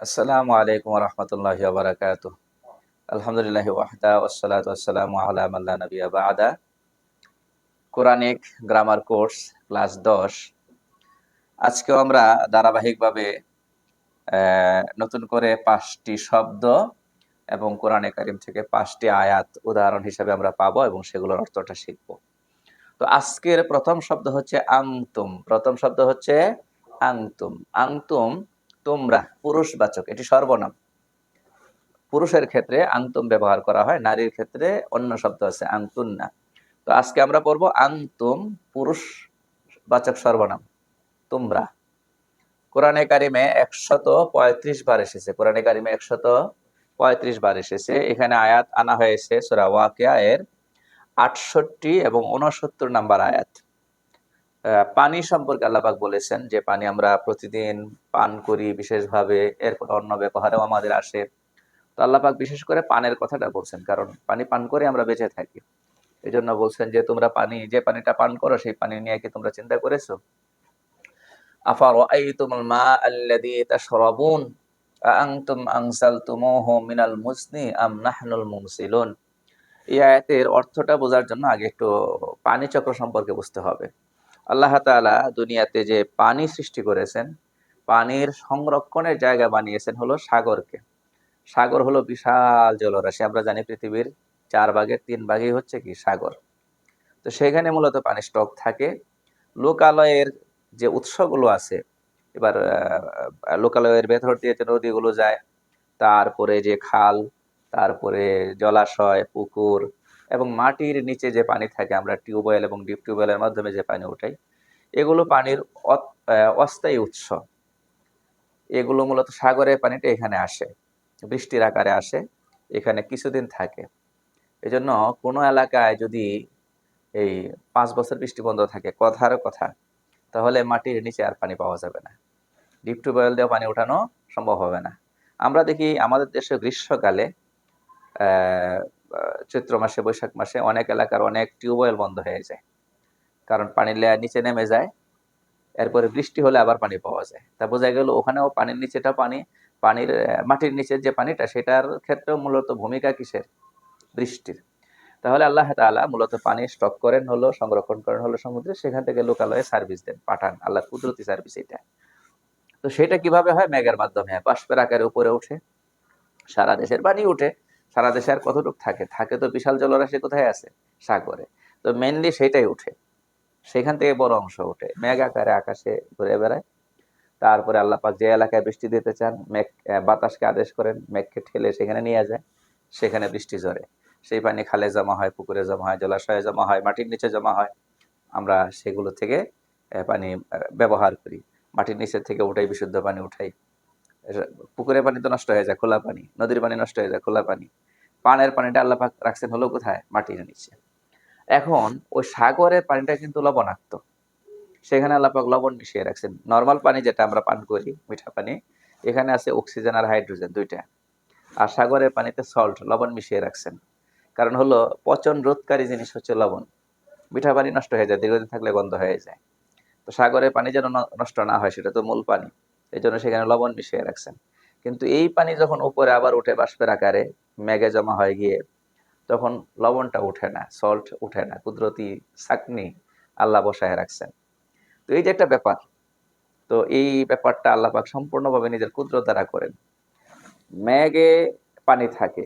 আসসালামু আলাইকুম রহমতুল্লাহ বারাকাত আলহামদুলিল্লাহ ওয়াহদা ওসালাত আসসালামু আলা মাল্লা নবিয়া বাদা। কোরআনিক গ্রামার কোর্স, ক্লাস দশ। আজকেও আমরা ধারাবাহিকভাবে নতুন করে পাঁচটি শব্দ এবং কোরআনে কারিম থেকে পাঁচটি আয়াত উদাহরণ হিসেবে আমরা পাবো এবং সেগুলোর অর্থটা শিখব। তো আজকের প্রথম শব্দ হচ্ছে আংতুম প্রথম শব্দ হচ্ছে আংতুম আংতুম তোমরা পুরুষবাচক, এটি সর্বনাম। পুরুষের ক্ষেত্রে আংতুম ব্যবহার করা হয়, নারীর ক্ষেত্রে অন্য শব্দ আছে আংতুন্না তো আজকে আমরা পড়ব আংতুম পুরুষ বাচক সর্বনাম, তোমরা। কোরআনে কারিমে একশত পঁয়ত্রিশ বার এসেছে, কোরআনে কারিমে একশত পঁয়ত্রিশ বার এসেছে। এখানে আয়াত আনা হয়েছে সোরা ওয়াকিয়া এর আটষট্টি এবং উনসত্তর নাম্বার আয়াত। পানি সম্পর্কে আল্লাপাক বলেছেন যে পানি আমরা প্রতিদিন পান করি বিশেষভাবে, এরপর অন্য ব্যবহারেও আমাদের আসে। তো আল্লাপাক বিশেষ করে পানের কথাটা বলছেন, কারণ পানি পান করে আমরা বেঁচে থাকি। এই জন্য বলছেন যে, তোমরা পানি, যে পানিটা পান করো, সেই পানি নিয়ে কি তোমরা চিন্তা করেছ? আফার মা আল্লাযী তাশরাবুন? আআনতুম আনসালতুমুহু মিনাল মুসনি আম নাহনুল মুমসিলুন এই আয়াতের অর্থটা বোঝার জন্য আগে একটু পানি চক্র সম্পর্কে বুঝতে হবে। আল্লাহ তাআলা দুনিয়াতে যে পানি সৃষ্টি করেছেন, পানির সংরক্ষণের জায়গা বানিয়েছেন হলো সাগরকে। সাগর হলো বিশাল জলরাশি। আমরা জানি পৃথিবীর চার ভাগের তিন ভাগই হচ্ছে কি সাগর। তো সেখানে মূলত পানি স্টক থাকে। লোকালয়ের যে উৎসগুলো আছে, এবার লোকালয়ের ভেতর দিয়ে যে নদীগুলো যায়, তারপরে যে খাল, তারপরে জলাশয়, পুকুর এবং মাটির নিচে যে পানি থাকে, আমরা টিউবওয়েল এবং ডিপ টিউবওয়েলের মাধ্যমে যে পানি উঠাই, এগুলো পানির অস্থায়ী উৎস। এগুলো মূলত সাগরের পানিটা এখানে আসে, বৃষ্টির আকারে আসে, এখানে কিছুদিন থাকে। এজন্য কোনো এলাকায় যদি এই পাঁচ বছর বৃষ্টি বন্ধ থাকে, কথার কথা, তাহলে মাটির নিচে আর পানি পাওয়া যাবে না। ডিপ টিউবওয়েল দিয়ে পানি ওঠানো সম্ভব হবে না। আমরা দেখি আমাদের দেশে গ্রীষ্মকালে চৈত্র মাসে, বৈশাখ মাসে অনেক এলাকার অনেক টিউবওয়েল বন্ধ হয়ে যায়। কারণ পানির লেয়ার নিচে নেমে যায়, এরপরে বৃষ্টি হলে আবার পানি পাওয়া যায়। তা বোঝা গেল ওখানেও পানির নিচেটা পানি, পানির মাটির নিচের যে পানিটা, সেটার ক্ষেত্রেও মূলত ভূমিকা কিসের? বৃষ্টির। তাহলে আল্লাহ তাআলা মূলত পানি স্টক করেন হলো, সংরক্ষণ করেন হলো সমুদ্রে, সেখান থেকে লোকালয়ে সার্ভিস দেন, পাঠান। আল্লাহ কুদরতি সার্ভিস এটা। তো সেটা কীভাবে হয়? মেঘের মাধ্যমে। বাষ্পের আকারে উপরে উঠে সারা দেশের পানি উঠে। সারা দেশে আর কতটুকু থাকে? থাকে তো বিশাল জলরাশি কোথায় আছে? সাগরে। তো মেনলি সেটাই উঠে। সেখান থেকে বড় অংশ ওঠে মেঘ আকারে আকাশে ঘুরে বেড়ায়। তারপরে আল্লাহ পাক যে এলাকায় বৃষ্টি দিতে চান, মেঘ বাতাসকে আদেশ করেন, মেঘকে ঠেলে সেখানে নিয়ে যায়। সেখানে বৃষ্টি ঝরে। সেই পানি খালে জমা হয়, পুকুরে জমা হয়, জলাশয়ে জমা হয়, মাটির নিচে জমা হয়। আমরা সেগুলো থেকে পানি ব্যবহার করি। মাটির নিচের থেকে উঠাই বিশুদ্ধ পানি উঠাই। পুকুরের পানি তো নষ্ট হয়ে যায়, খোলা পানি, নদীর পানি নষ্ট হয়ে যায়, খোলা পানি। পানের পানিটা আল্লাহ পাক রাখছেন হলো কোথায়? মাটির নিচে। এখন ওই সাগরের পানিটা কিন্তু লবণাক্ত। সেখানে আল্লাহ পাক লবণ মিশিয়ে রাখছেন। নর্মাল পানি যেটা আমরা পান করি, মিঠা পানি, এখানে আছে অক্সিজেন আর হাইড্রোজেন দুইটা। আর সাগরের পানিতে সল্ট, লবণ মিশিয়ে রাখছেন। কারণ হলো পচন রোধকারী জিনিস হচ্ছে লবণ। মিঠা পানি নষ্ট হয়ে যায়, দীর্ঘদিন থাকলে গন্ধ হয়ে যায়। তো সাগরের পানি যেন নষ্ট না হয়, সেটা তো মূল পানি। এই জন্য সেখানে লবণ মিশিয়ে রাখছেন। কিন্তু এই পানি যখন উপরে আবার উঠে বাষ্পের আকারে মেঘে জমা হয়ে গিয়ে তখন লবণটা উঠে না সল্ট উঠে না, কুদরতি চাকনি আল্লাহ বসায় রাখছেন। তো এই যে একটা ব্যাপার, তো এই ব্যাপারটা আল্লাহ পাক সম্পূর্ণভাবে নিজের কুদরত দ্বারা করেন। মেঘে পানি থাকে,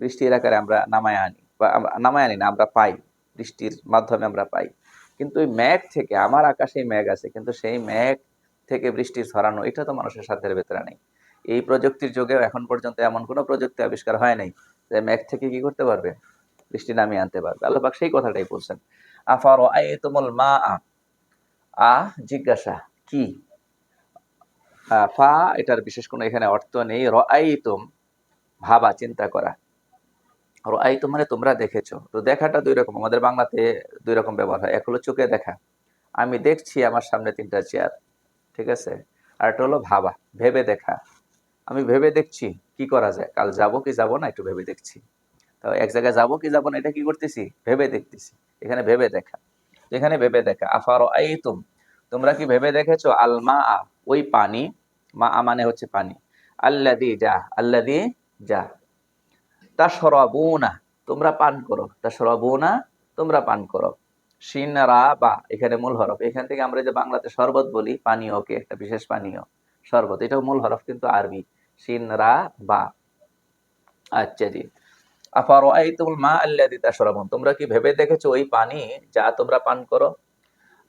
বৃষ্টির আকারে আমরা নামায় আনি বা নামায় আনি না, আমরা পাই, বৃষ্টির মাধ্যমে আমরা পাই। কিন্তু ওই মেঘ থেকে, আমার আকাশে মেঘ আছে, কিন্তু সেই মেঘ থেকে বৃষ্টি ছড়ানো এটা তো মানুষের সাধ্যের ভেতরে নেই। এই প্রযুক্তির যুগেও এখন পর্যন্ত এমন কোনো প্রযুক্তি আবিষ্কার হয় নাই যে মেঘ থেকে কি করতে পারবে? বৃষ্টি নামিয়ে আনতে পারবে। আল্লাহ সেই কথাটাই বলছেন। আফার আই মা আ, জিজ্ঞাসা, কি? ফা এটার বিশেষ কোনো এখানে অর্থ নেই। রাআইতুম, ভাবা, চিন্তা করা। র রাআইতুম মানে তোমরা দেখেছ। তো দেখাটা দুই রকম। আমাদের বাংলাতে দুই রকম ব্যবহার হয়। এক হলো চোখে দেখা। আমি দেখছি আমার সামনে তিনটা চেয়ার। ঠিক আছে? আর একটা হলো ভাবা, ভেবে দেখা। আমি ভেবে দেখছি কি করা যায়। কাল যাব কি যাব না একটু ভেবে দেখছি। তো এক জায়গায় যাব কি যাব না এটা কি করতেছি? ভেবে দেখতেছি। এখানে ভেবে দেখা। এখানে ভেবে দেখা। আফার আইতুম। তোমরা কি ভেবে দেখেছ? আল মা ওই পানি। মা মানে হচ্ছে পানি। আল্লাদি যা আল্লাদি যা তা সরাবুনা তোমরা পান করো। তা সরাবুনা তোমরা পান করো। শিন রা বা এখানে মূল হরফ। এখান থেকে আমরা যে বাংলাতে শরবত বলি পানীয়কে একটা বিশেষ পানীয় শরবত। এটাও মূল হরফ, কিন্তু আরবি। শিন রা বা আচ্ছা জি। আফারো আই তুমুল মা আল্লাদি তাশরাবুন। তোমরা কি ভেবে দেখেছ ওই পানি যা তোমরা পান করো?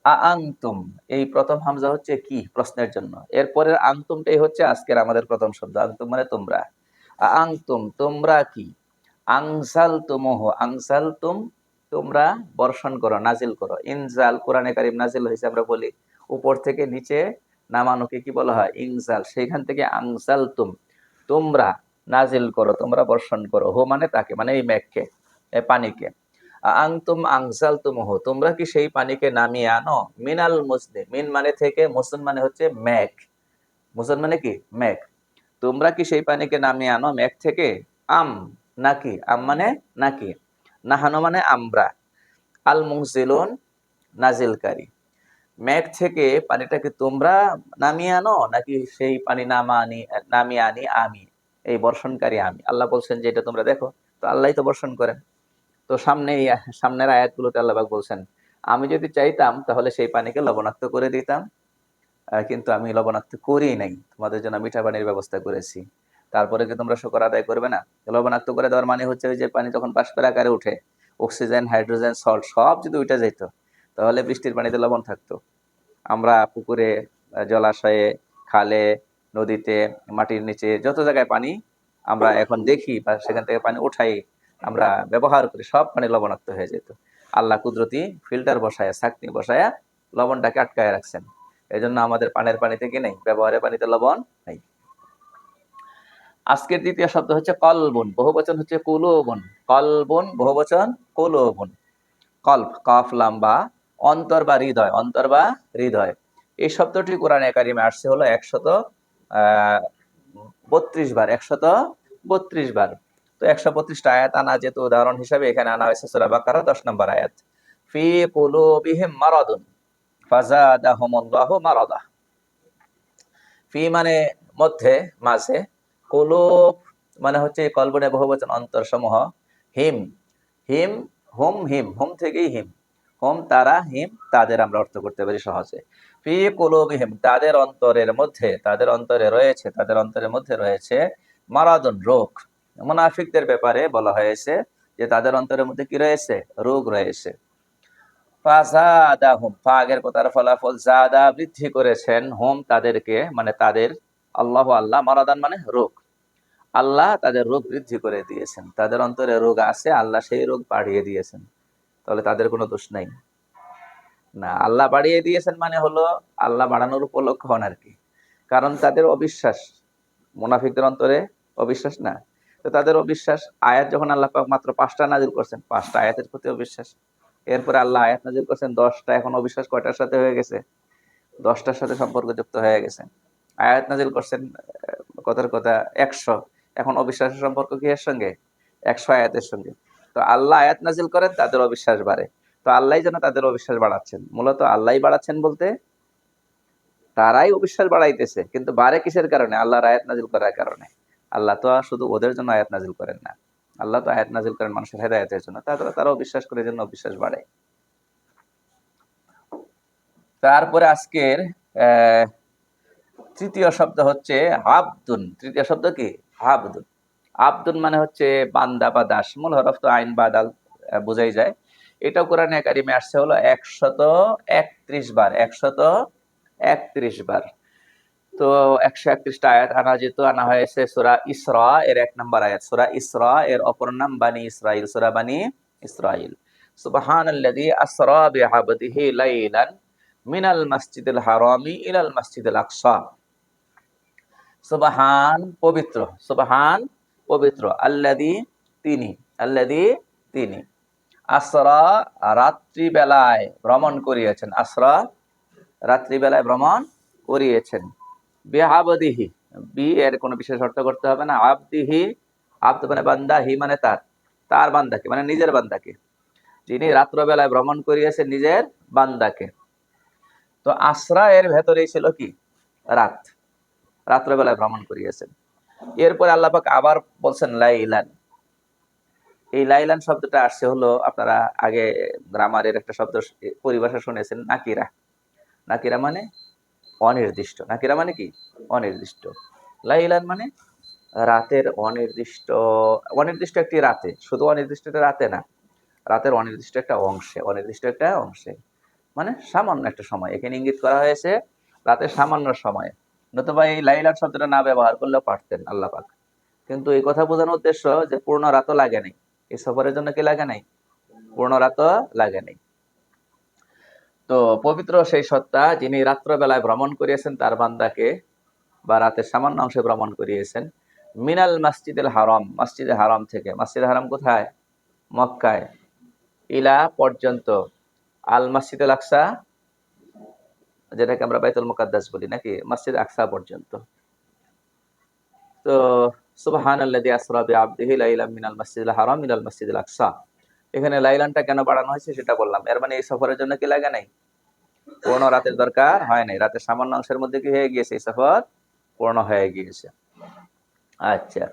আ আংতুম এই প্রথম হামজা হচ্ছে কি? প্রশ্নের জন্য। এরপরের আংতুমটাই হচ্ছে আজকের আমাদের প্রথম শব্দ। আংতুম মানে তোমরা। আ আংতুম তোমরা কি? আংসাল তুমহ আংসাল তুম তোমরা বর্ষণ করো, নাজিল করো। ইনজাল, কোরআনে কারিম নাজিল হয়েছে আমরা বলি। উপর থেকে নিচে নামানোকে কি বলা হয়? ইনজাল। সেইখান থেকে আংসাল তুম তোমরা নাজিল করো, তোমরা বর্ষণ করো। হো মানে তাকে মানে এই মেঘকে পানিকে। আংতুম আংসাল তুমহ তোমরা কি সেই পানিকে নামিয়ে আনো? মিনাল মুসলিম মিন মানে থেকে মুসলিম মানে হচ্ছে মেঘ। মুসলিম মানে কি? মেঘ। তোমরা কি সেই পানিকে নামিয়ে আনো? মেঘ থেকে? আম নাকি? আম মানে নাকি? নাহানো মানে আমরা। আল মুংসিলুন নাজিলকারী মেঘ থেকে পানিটাকে তোমরা নামিয়ে আনো, নাকি সেই পানি নামা আনি নামিয়ে আনি আমি, এই বর্ষণকারী আমি। আল্লাহ বলছেন যে এটা তোমরা দেখো, তো আল্লাহ তো বর্ষণ করেন। তো সামনে সামনের আয়াতগুলোতে আল্লাহবাক বলছেন, আমি যদি চাইতাম, তাহলে সেই পানিকে লবণাক্ত করে দিতাম কিন্তু আমি লবণাক্ত করি নাই। তোমাদের জন্য মিঠা পানির ব্যবস্থা করেছি। তারপরে কি তোমরা শুকর আদায় করবে না? লবণাক্ত করে দেওয়ার মানে হচ্ছে ওই যে পানি যখন বাষ্পের আকারে উঠে অক্সিজেন হাইড্রোজেন সল্ট সব যদি উঠে যেত তাহলে বৃষ্টির পানিতে লবণ থাকতো। আমরা পুকুরে, জলাশয়ে, খালে, নদীতে, মাটির নিচে, যত জায়গায় পানি আমরা এখন দেখি বা সেখান থেকে পানি উঠাই আমরা ব্যবহার করি, সব পানি লবণাক্ত হয়ে যেত। আল্লাহ কুদরতি ফিল্টার বসায় ছাকনি বসায়া লবণটাকে আটকায় রাখছেন। এই জন্য আমাদের পানের পানিতে কি নেই? ব্যবহারের পানিতে লবণ নেই। আজকের দ্বিতীয় শব্দ হচ্ছে কলবন, বহুবচন হচ্ছে কুলোবন। কলবন, বহুবচন, কুলোবন। কল্প, কফ, লাম্বা, অন্তর বা হৃদয়, অন্তর বা হৃদয়। এই শব্দটি কোরআনে একাডেমি আসছে হলো একশত বত্রিশ বার, একশত বত্রিশ বার। তো একশো বত্রিশটা আয়াত আনা যেহেতু উদাহরণ হিসাবে, এখানে আনা হয়েছে সুরা বাকারা, দশ নম্বর আয়াত। ফি কুলুবিহিম মারাদুন, ফাজাদাহুমুল্লাহু মারাদা। ফি মানে মধ্যে, মাঝে কুলুব মানে হচ্ছে কল্পনে বহুবচন অন্তর সমূহ হিম হিম, হোম হিম, হোম থেকেই হিম। হোম তারা হিম, তাদের আমরা অর্থ করতে পারি সহজে। ফি কুলুবিহিম তাদের অন্তরের মধ্যে, তাদের অন্তরে রয়েছে, তাদের অন্তরের মধ্যে রয়েছে মারাদুন রোগ। মুনাফিকদের ব্যাপারে বলা হয়েছে যে তাদের অন্তরের মধ্যে কি রয়েছে? রোগ রয়েছে। ফাজাদাহুম ফা আগের কথার ফলাফল জাদা বৃদ্ধি করেছেন। হোম তাদেরকে মানে তাদের আল্লাহ আল্লাহ মারাদান মানে রোগ। আল্লাহ তাদের রোগ বৃদ্ধি করে দিয়েছেন। তাদের অন্তরে রোগ আছে, আল্লাহ সেই রোগ বাড়িয়ে দিয়েছেন। তাহলে তাদের কোনো দোষ নাই। না, আল্লাহ বাড়িয়ে দিয়েছেন মানে হলো আল্লাহ বাড়ানোর উপলক্ষণ আর কি। কারণ তাদের অবিশ্বাস, মুনাফিকদের অন্তরে অবিশ্বাস না। তো তাদের অবিশ্বাস, আয়াত যখন আল্লাহ মাত্র পাঁচটা নাজিল করছেন, পাঁচটা আয়াতের প্রতি অবিশ্বাস। এরপরে আল্লাহ আয়াত নাজিল করছেন, দশটা, এখন অবিশ্বাস কয়টার সাথে হয়ে গেছে? দশটার সাথে সম্পর্ক যুক্ত হয়ে গেছে। আয়াত নাজিল করছেন কথার কথা একশো। এখন অবিশ্বাসের সম্পর্ক কি এর সঙ্গে? একশো আয়াতের সঙ্গে। তো আল্লাহ আয়াত নাজিল করেন তাদের অবিশ্বাস বাড়ে। তো আল্লাহ যেন তাদের অবিশ্বাস বাড়াচ্ছেন। মূলত আল্লাহ বাড়াচ্ছেন বলতে তারাই অবিশ্বাস বাড়াইতেছে কিন্তু বাড়ে কিসের কারণে? আল্লাহর আয়াত নাজিল করার কারণে। আল্লাহ তো শুধু ওদের জন্য আয়াত নাজিল করেন না। আল্লাহ তো আয়াত নাজিল করেন মানুষের হেদায়তের জন্য। তাছাড়া তারাও বিশ্বাস করে জন্য অবিশ্বাস বাড়ে। তারপরে আজকের আহ, তৃতীয় শব্দ হচ্ছে হাবদুন। তৃতীয় শব্দ কি? হাবদুন। আবদুন মানে হচ্ছে বান্দা বা দাস। মূল হরফ তো আইন বা দাল বোঝাই যায়। এটাও কোরআনে কারিমে আসছে হলো একশত একত্রিশ বার, একশত একত্রিশ বার। তো একশো একত্রিশটা আয়াত আনা যেহেতু আনা হয়েছে সুরা ইসরা এর এক নম্বর আয়াত। সুরা ইসরা এর অপর নাম বানি ইসরাইল সুরা বানি ইসরাইল সুবহান আল্লাযী আসরা বিআবদিহি লাইলান মিনাল মাসজিদিল হারামি ইলাল মাসজিদিল আকসা। সুবহান পবিত্র সুবহান পবিত্র। আল্লাযী তিনি আল্লাযী তিনি। আসরা রাত্রিবেলায় ভ্রমণ করিয়েছেন। আসরা রাত্রিবেলায় ভ্রমণ করিয়েছেন। বেহাবদিহি, বি এর কোনো বিশেষ অর্থ করতে হবে না। আবদিহি, আব্দ মানে বান্দা, হি মানে তার। তার বান্দাকে মানে নিজের বান্দাকে। যিনি রাত্রবেলায় ভ্রমণ করিয়েছেন নিজের বান্দাকে। তো আশ্রা এর ভেতরেই ছিল কি? রাত। রাত্রবেলায় ভ্রমণ করিয়েছেন। এরপরে আল্লাপাক আবার বলছেন, লাইলান। এই লাইলান শব্দটা আসছে হলো আপনারা আগে গ্রামারের একটা শব্দ পরিভাষা শুনেছেন, নাকিরা। নাকিরা মানে অনির্দিষ্ট। নাকিরা মানে কি? অনির্দিষ্ট। লাইলান মানে রাতের অনির্দিষ্ট অনির্দিষ্ট একটি রাতে। শুধু অনির্দিষ্ট একটা রাতে না, রাতের অনির্দিষ্ট একটা অংশে, অনির্দিষ্ট একটা অংশে। মানে সামান্য একটা সময়। এখানে ইঙ্গিত করা হয়েছে রাতের সামান্য সময়। নতুবা এই লাইলান শব্দটা না ব্যবহার করলেও পারতেন, আল্লাহ পাক। কিন্তু এই কথা বোঝানোর উদ্দেশ্য যে পূর্ণ রাতও লাগে নাই। এই সফরের জন্য কি লাগে নাই? পূর্ণ রাতও লাগে নাই। তো পবিত্র সেই সত্তা যিনি রাত্রবেলায় ভ্রমণ করিয়েছেন, তার বান্দাকে বা রাতের সামান্য অংশে ভ্রমণ করিয়েছেন, মিনাল মসজিদুল হারাম, মসজিদে হারাম থেকে। মসজিদ হারাম কোথায়? মক্কায়। ইলা পর্যন্ত। আল মসজিদুল আকসা যেটাকে আমরা বাইতুল মুকাদ্দাস বলি, নাকি মসজিদ আকসা পর্যন্ত। তো সুবহান আল্লাযী আসরা বিআবদিহি লাইলাম মিনাল মসজিদুল হারাম ইলাল মসজিদুল আকসা। এখানে লাইলানটা কেন বাড়ানো হয়েছে সেটা বললাম। এর মানে এই সফরের জন্য কি লাগে নাই? পূর্ণ রাতের দরকার হয় নাই। রাতের সামান্য অংশের মধ্যে কি হয়ে গিয়েছে এই সফর? পূর্ণ হয়ে গিয়েছে। আচ্ছা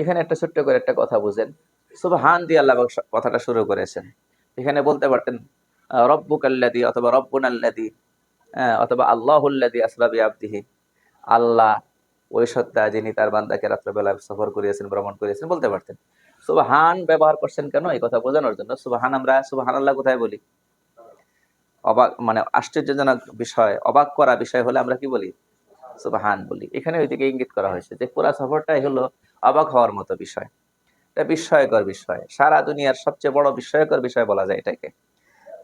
এখানে একটা ছোট্ট করে একটা কথা বুঝেন। সুবহান দিয়ে আল্লাহ কথাটা শুরু করেছেন। এখানে বলতে পারতেন রব্বুক আল্লাদি অথবা রব্বুন আল্লাদি অথবা আল্লাহুল্লাদি আসরাবি আবদিহি আল্লাহ ওই সত্তা যিনি তার বান্দাকে রাত্রবেলা সফর করিয়েছেন, ভ্রমণ করিয়েছেন, বলতে পারতেন। সুবাহান ব্যবহার করছেন কেন এই কথা বোঝানোর জন্য? সুবাহান আমরা সুবাহান আল্লাহ কোথায় বলি? অবাক মানে আশ্চর্যজনক বিষয়, অবাক করা বিষয় হলে আমরা কি বলি? সুবাহান বলি। এখানে ওইদিকে ইঙ্গিত করা হয়েছে যে পুরা সফরটাই হলো অবাক হওয়ার মতো বিষয়। এটা বিস্ময়কর বিষয়। সারা দুনিয়ার সবচেয়ে বড় বিস্ময়কর বিষয় বলা যায় এটাকে।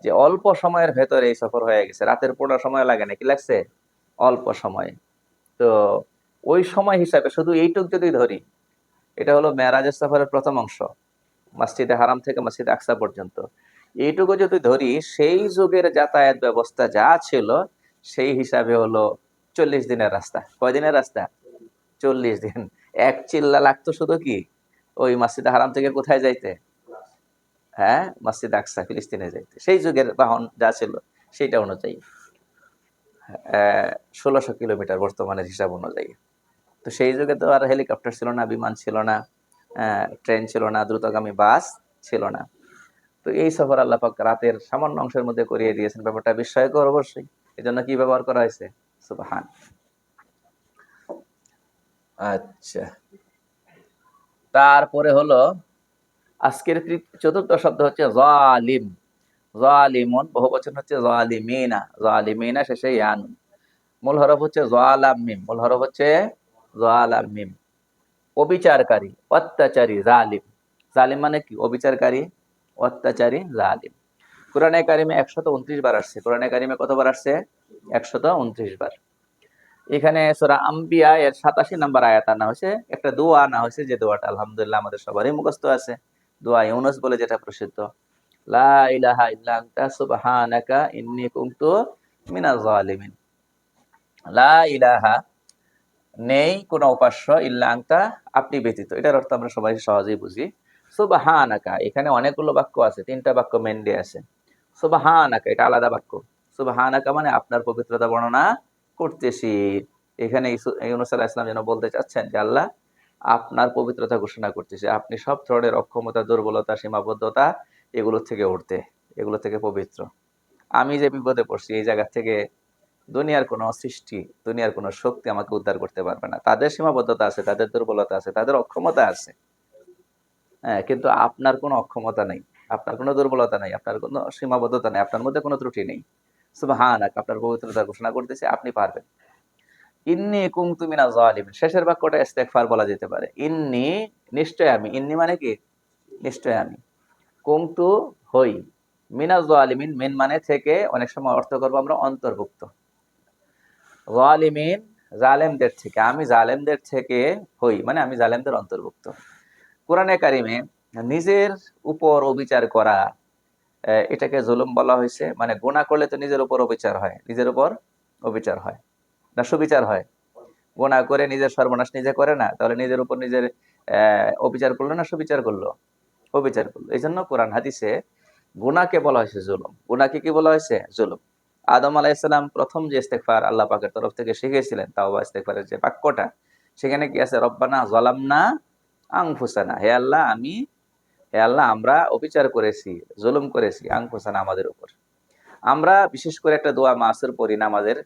যে অল্প সময়ের ভেতরে এই সফর হয়ে গেছে। রাতের পুরো সময় লাগে না কি লাগছে? অল্প সময়। তো ওই সময় হিসাবে শুধু এইটুক যদি ধরি, এটা হলো মেয়ারাজের সফরের প্রথম অংশ, মসজিদে হারাম থেকে মসজিদে আকসা পর্যন্ত। এইটুকু যদি ধরি, সেই যুগের যাতায়াত ব্যবস্থা যা ছিল, সেই হিসাবে হলো চল্লিশ দিনের রাস্তা। কয় দিনের রাস্তা? চল্লিশ দিন। এক চিল্লা লাগতো শুধু কি? ওই মসজিদে হারাম থেকে কোথায় যাইতে? হ্যাঁ মসজিদ আকসা ফিলিস্তিনে যাইতে। সেই যুগের বাহন যা ছিল, সেইটা অনুযায়ী। ষোলোশো কিলোমিটার বর্তমানের হিসাব অনুযায়ী। তো সেই যুগে তো আর হেলিকপ্টার ছিল না, বিমান ছিল না ট্রেন ছিল না, দ্রুতগামী বাস ছিল না। তো এই সফর আল্লাহ পাক রাতের সামান্য অংশের মধ্যে করিয়ে দিয়েছেন। ব্যাপারটা বিস্ময়কর অবশ্যই। এই জন্য কি ব্যবহার করা হয়েছে? সুবাহান। আচ্ছা। তারপরে হলো আজকের চতুর্থ শব্দ হচ্ছে জালিম। জালিমন, বহু বচন হচ্ছে জালিমিনা। জালিমিনা শেষে ইয়ান। মূল হরফ হচ্ছে জালাম মিম। মূল হরফ হচ্ছে জালাম মিম। অবিচারকারী, অত্যাচারী, জালিম। জালিম মানে কি? অবিচারকারী, অত্যাচারী, জালিম। কোরআনে কারিমে একশত উনত্রিশ বার আসছে। কোরআনে কারিমে কতবার আসছে? একশত উনত্রিশ বার। এখানে সোরা আম্বিয়া এর সাতাশি নাম্বার আয়াত আনা হয়েছে। একটা দোয়া আনা হয়েছে যে দোয়াটা আলহামদুলিল্লাহ আমাদের সবারই মুখস্থ আছে। দোয়া ইউনুস বলে যেটা প্রসিদ্ধ। লা ইলাহা ইল্লা আনতা সুবহানাকা ইন্নী কুনতু মিনাজ জালিমিন লা ইলাহা নেই, কোন উপাস্য ইল্লা আনতা, আপনি ব্যতীত। এটার অর্থ আমরা সবাই সহজেই বুঝি। সুবহানাকা, এখানে অনেকগুলো বাক্য আছে, তিনটা বাক্য মেন্ডে আছে। সুবহানাকা, এটা আলাদা বাক্য। সুবহানাকা মানে আপনার পবিত্রতা বর্ণনা করতেছি। এখানে ইউনুস আলাহ ইসলাম যেন বলতে চাচ্ছেন যে, আল্লাহ আপনার পবিত্রতা ঘোষণা করতেছে। আপনি সব ধরনের অক্ষমতা, দুর্বলতা, সীমাবদ্ধতা এগুলো থেকে উঠতে, এগুলো থেকে পবিত্র। আমি যে বিপদে পড়ছি, এই জায়গা থেকে দুনিয়ার কোনো সৃষ্টি, দুনিয়ার কোনো শক্তি আমাকে উদ্ধার করতে পারবে না। তাদের সীমাবদ্ধতা আছে, তাদের দুর্বলতা আছে, তাদের অক্ষমতা আছে। হ্যাঁ কিন্তু আপনার কোনো অক্ষমতা নেই, আপনার কোনো দুর্বলতা নেই, আপনার কোনো সীমাবদ্ধতা নেই, আপনার মধ্যে কোনো ত্রুটি নেই। সুবাহান আপনার পবিত্রতা ঘোষণা করতেছে, আপনি পারবেন। ইন্নি কুমতুমিনা জালিম শেষের বাক্যটা ইস্তেগফার বলা যেতে পারে। ইন্নি, নিশ্চয় আমি। ইন্নি মানে কি? নিশ্চয় আমি। কুমতু হই। মিনা জালিমিন, মিন মানে থেকে অনেক সময় অর্থ করব আমরা অন্তর্ভুক্ত। জালিমিন জালেমদের থেকে। আমি জালেমদের থেকে হই। মানে আমি জালেমদের অন্তর্ভুক্ত। কোরআনে কারিমে নিজের উপর অবিচার করা এটাকে জুলুম বলা হয়েছে। মানে গোনা করলে তো নিজের উপর অবিচার হয়। নিজের উপর অবিচার হয়। না সুবিচার হয়। গোনা করে নিজের সর্বনাশ নিজে করে না, তাহলে নিজের উপর নিজের, আহ, অবিচার করল না সুবিচার করল? অবিচার করল। এই জন্য কোরআন হাদিসে গুনাকে বলা হয়েছে জুলুম। গুনাকে কি বলা হয়েছে? জুলুম। আদম আলাইসালাম প্রথম যে ইস্তেকফার আল্লাহ পাকের তরফ থেকে শিখেছিলেন তাও বা ইস্তেকফারের যে বাক্যটা, সেখানে কি আছে? রব্বানা জলামনা আংফুসানা হে আল্লাহ, আমি, হে আল্লাহ, আমরা অবিচার করেছি, জুলুম করেছি আংফুসানা আমাদের উপর। আমরা বিশেষ করে একটা দোয়া মাসের পড়ি নামাজের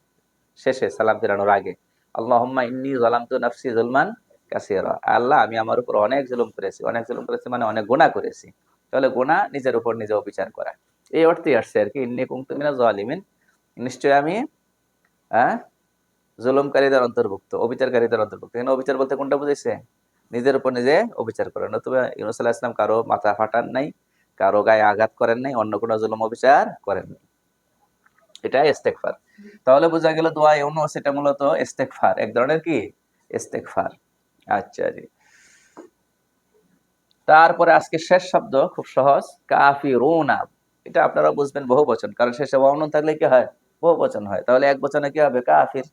শেষে সালাম ফেরানোর আগে, আল্লাহম্মা ইন্নি জলামতু নাফসি জুলমান আল্লাহ, আমি আমার উপর অনেক জুলুম করেছি। অনেক জুলুম করেছি মানে অনেক গুনাহ করেছি। তাহলে গুনাহ নিজের উপর নিজে অবিচার করা। এই অর্থে আসছে আর কি, ইন্নি কুমতু মিনা জালিমিন নিশ্চয় আমি হ্যাঁ জুলুমকারীদের অন্তর্ভুক্ত, অবিচারকারীদের অন্তর্ভুক্ত। এখানে অবিচার বলতে কোনটা বুঝেছে? নিজের উপর নিজে অবিচার করে। নতুবা ইউনুস আল্লাহ ইসলাম কারও মাথা ফাটান নাই, কারও গায়ে আঘাত করেন নাই, অন্য কোনো জুলুম অবিচার করেন নাই। এটা ইস্তেকফার তাহলে বোঝা গেল দোয়া ইউনুস এটা মূলত ইস্তেকফার এক ধরনের কি? ইস্তেকফার আচ্ছা জি। তারপরে আজকে শেষ শব্দ, খুব সহজ। কাফিরুনা। এটা আপনারা বুঝবেন বহু বচন, কারণ শেষে ওয়াউন থাকলে কি হয়? বহু বচন হয়। তাহলে এক বচনে কি হবে? কাফির,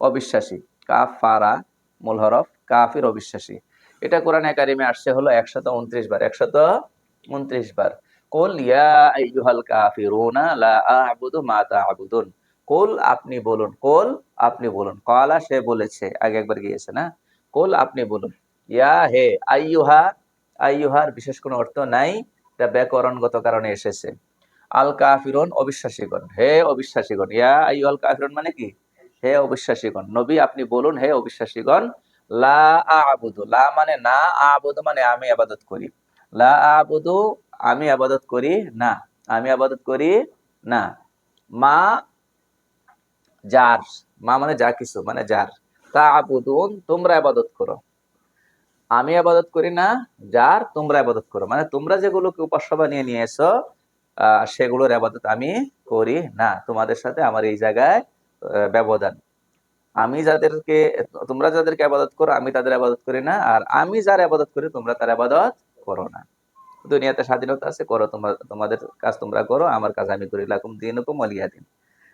অবিশ্বাসী। কাফারা, মূল হরফ, কাফির, অবিশ্বাসী। এটা কোরআন একাডেমি আসছে হলো একশত উনত্রিশ বার। একশত উনত্রিশ বার। কোল ইয়া আইয়ুহাল কাফিরুনা লা আ'বুদু মা তা'বুদুন। আপনি বলুন আপনি বলুন। কলা সে বলেছে, আগে একবার গিয়েছে না? আপনি বলুন। ইয়া হে আইয়ুহা, আইয়ুহার বিশেষ কোনো অর্থ নাই, এটা ব্যাকরণগত কারণে এসেছে। আল কাফিরুন, অবিশ্বাসীগণ। হে অবিশ্বাসীগণ, ইয়া আইয়ুহাল কাফিরুন মানে কি? হে অবিশ্বাসীগণ, নবী আপনি বলুন, হে অবিশ্বাসীগণ, লা আবুদু। লা মানে না, আবুদু মানে আমি আবাদত করি। লা আবুদু আমি আবাদত করি না। আমি আবাদত করি না। মা যার, মা মানে যা কিছু মানে যার। তা আবুদুন তোমরা আবাদত করো। আমি আবাদত করি না, যার, তোমরা আবাদত করো। মানে তোমরা যেগুলোকে উপাস্য বানিয়ে নিয়ে এসো সেগুলোর আবাদত আমি করি না। তোমাদের সাথে আমার এই জায়গায় ব্যবধান। আমি যাদেরকে, তোমরা যাদেরকে আবাদত করো, আমি তাদের আবাদত করি না। আর আমি যার আবাদত করি, তোমরা তার আবাদত করো না। দুনিয়াতে স্বাধীনতা আছে, করো তোমরা তোমাদের কাজ তোমরা করো, আমার কাজ আমি করি। লাকুম দিন হুকুম অলিয়াদিন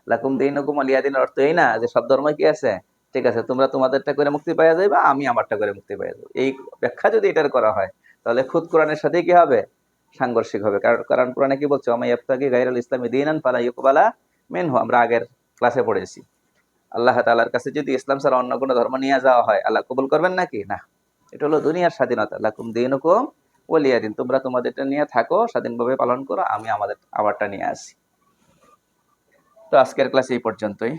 লাকুম দিন হুকুম অলিয়াদিনের অর্থ এই না যে সব ধর্ম কি আছে? ঠিক আছে, তোমরা তোমাদেরটা করে মুক্তি পাওয়া যাবে আমি আমারটা করে মুক্তি পাওয়া যাবে এই ব্যাখ্যা যদি এটার করা হয়, তাহলে খুদ কোরআনের সাথে কি হবে? সাংঘর্ষিক হবে। কারণ কারণ কোরআনে কি বলছে আমার ইফতাকি গাইরুল ইসলামী দিনান ফালা মেন মেনহু আমরা আগের ক্লাসে পড়েছি। আল্লাহ তাআলার কাছে যদি ইসলাম ছাড়া অন্য কোনো ধর্ম নিয়ে যাওয়া হয়, আল্লাহ কবুল করবেন নাকি? না। এটা হলো দুনিয়ার স্বাধীনতা। লাকুম দিন হুকুম ওলিয়া দিন, তোমরা তোমাদেরটা নিয়ে থাকো, স্বাধীনভাবে পালন করো, আমি আমাদের, আমারটা নিয়ে আসি। তো আজকের ক্লাস এই পর্যন্তই।